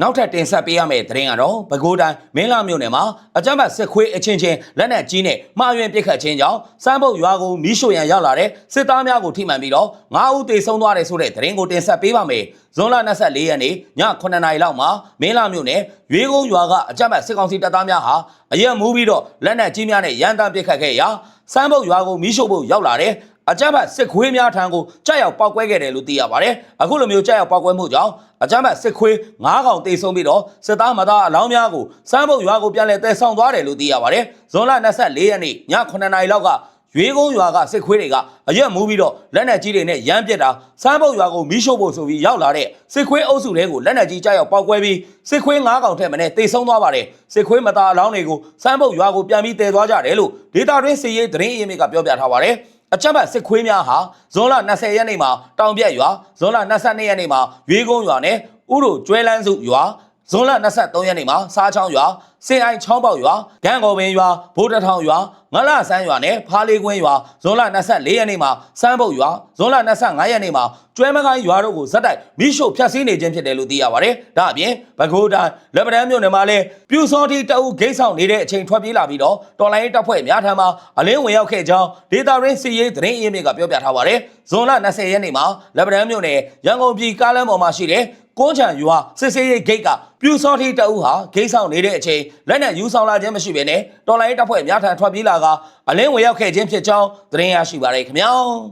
နောက်ထပ်တင်ဆက်ပေးရမယ့်သတင်းကတော့ပဲခူးတိုင်းမင်းလာမြို့နယ်မှာအကြမ်းဖက်စစ်ခွေးအချင်းချင်းလက်နက်ကြီးနဲ့မှားယွင်းပစ်ခတ်ခြင်းကြောင့်စမ်းပုတ်ရွာကိုမီးရှို့ရန်ရောက်လာတဲ့စစ်သားများကိုထိမှန်ပြီးတော့9ဦးသေဆုံးသွားတယ်ဆိုတဲ့သတင်းကိုတင်ဆက်ပေးပါမယ်။ဇွန်လ24ရက်နေ့ည9နာရီလောက်မှာမင်းလာမြို့နယ်ရွေးကုန်းရွာကအကြမ်းဖက်စစ်ကောင်စီတပ်သားများဟာအရက်မူးပြီးတော့လက်နက်ကြီးများနဲ့ရန်တမ်းပစ်ခတ်ခဲ့ရာစမ်းပုတ်ရွာကိုမီးရှို့ဖို့ရောက်လာတဲ့ အကြမ်းဖက်စစ်ခွေးများထံကိုကြောက်ရောက်ပောက်ကွဲခဲ့တယ်လို့သိရပါတယ်။အခုလိုမျိုးကြောက်ရောက်ပောက်ကွဲမှုကြောင့်အကြမ်းဖက်စစ်ခွေး9កောင်တေဆုံးပြီးတော့စစ်သားမသားအလောင်းများကိုစမ်းပုတ်ရွာကိုပြန်လည်တည်ဆောင်သွားတယ်လို့သိရပါတယ်။ဇွန်လ24ရက်နေ့ည9နာရီလောက်ကရွေးကုန်းရွာကစစ်ခွေးတွေကအရက်မူးပြီးတော့လက်နက်ကြီးတွေနဲ့ရမ်းပစ်တာစမ်းပုတ်ရွာကိုမီးရှို့ဖို့ဆိုပြီးရောက်လာတဲ့စစ်ခွေးအုပ်စုတွေကိုလက်နက်ကြီးကြောက်ရောက်ပောက်ကွဲပြီးစစ်ခွေး9កောင်ထက်မနဲ့တေဆုံးသွားပါတယ်။စစ်ခွေးမသားအလောင်းတွေကိုစမ်းပုတ်ရွာကိုပြန်ပြီးတည်သွားကြတယ်လို့ဒေတာတွင်းစီရေးသတင်းအရင်းမြစ်ကပြောပြထားပါတယ်။ အကြမ်းဖက်စစ်ခွေးများဟာဇွန်လ20ရက်နေ့မှာတောင်ပြက်ရွာဇွန်လ22ရက်နေ့မှာရွေးကုန်းရွာနဲ့ဥရုကျွဲလန်းစုရွာ ဇွန်လ23ရက်နေ့မှာစားချောင်းရွာစင်အိုင်ချောင်းပေါက်ရွာဂန်းကော်ပင်ရွာဘိုးတထောင်ရွာငလဆန်းရွာနဲ့ဖားလေးကွင်းရွာဇွန်လ24ရက်နေ့မှာစမ်းပုတ်ရွာဇွန်လ25ရက်နေ့မှာကျွဲမကိုင်းရွာတို့ကိုဇက်တိုက်မိရှို့ဖျက်ဆီးနေခြင်းဖြစ်တယ်လို့သိရပါတယ်။ဒါအပြင်ဘကိုးတိုင်းလက်ပတန်းမြို့နယ်မှာလည်းပြူစောတိတအုပ်ဂိတ်ဆောင်နေတဲ့အချိန်ထွက်ပြေးလာပြီးတော့တော်လိုင်းရေးတပ်ဖွဲ့များထံမှာအလင်းဝင်ရောက်ခဲ့ကြောင်းဒေတာရင်းစီရေးသတင်းအရင်းမြစ်ကပြောပြထားပါတယ်။ဇွန်လ20ရက်နေ့မှာလက်ပတန်းမြို့နယ်ရန်ကုန်ပြည်ကားလမ်းပေါ်မှာရှိတဲ့ ကွန်းချံရွာစစ်စေးရေးဂိတ်ကပြူစောတိတအုပ်ဟာဂိတ်ဆောင်နေတဲ့အချိန်လက်နက်ယူဆောင်လာခြင်းမရှိဘဲနဲ့တော်လိုင်းရေးတပ်ဖွဲ့များထံထွက်ပြေးလာကအလင်းဝင်ရောက်ခဲ့ခြင်းဖြစ်ကြောင်းသတင်းရရှိပါတယ်ခင်ဗျာ။